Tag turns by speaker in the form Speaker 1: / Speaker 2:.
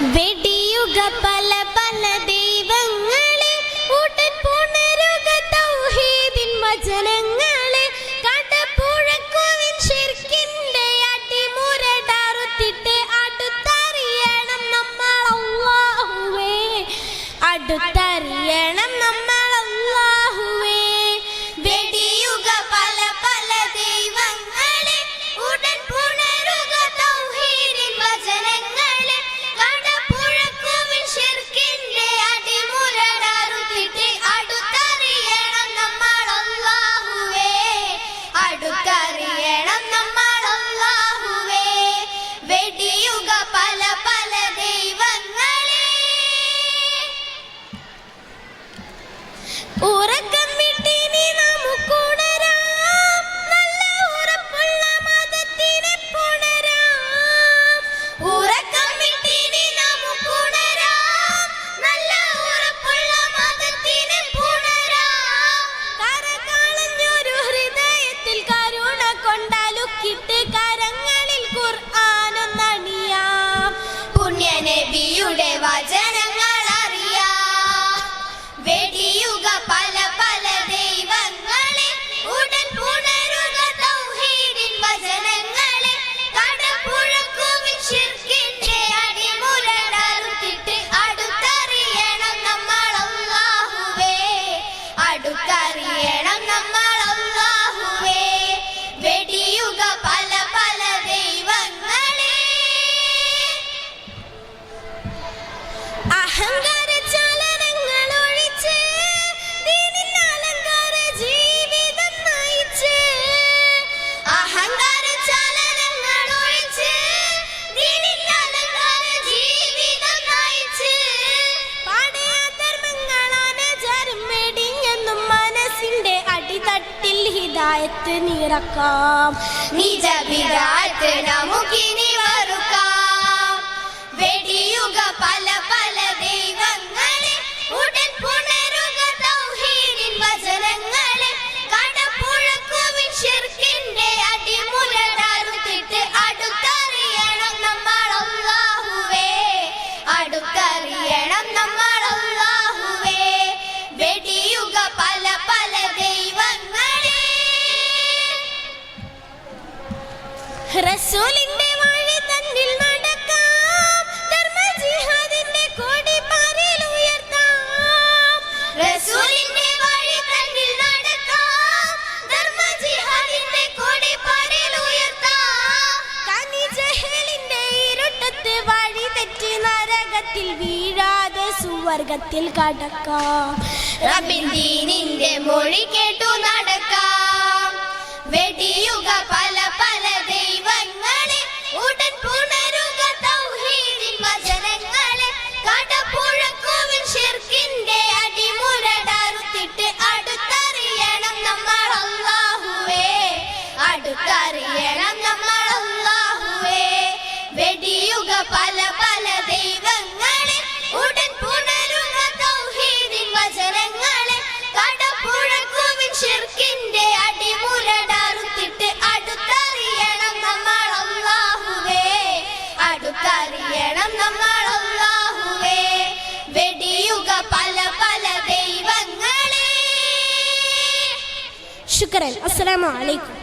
Speaker 1: ജനങ്ങൾ പല പല ഉടൻ തൗഹീദിൻ കടുക്കറിയണം നമ്മൾ അള്ളാഹുവേ വെടിയുക ഹൃദയത്തിൽ ഹിദായത്ത് നിറക്കാം. നിജ വിരാറ്റ് നമുക്കിനി വെറുക്കാം. വെടിയുക പല പല റസൂലിന്റെ വഴി തന്നിൽ നടക്കാം. ധർമ്മ ജിഹാദിന്റെ കോടി റസൂലിന്റെ വഴി തന്നിൽ നടക്കാം. ധർമ്മ ജിഹാദിന്റെ കോടി കനി ജഹലിന്റെ ഇരുട്ടത്ത് വഴി തെറ്റി നരകത്തിൽ വീഴാതെ സുവർഗത്തിൽ കടക്കാം. റബിൻ മൊഴി കേട്ടു നടക്കാം. വെടിയുക പല ശുക്രൻ അസ്സലാമു അലൈക്കും.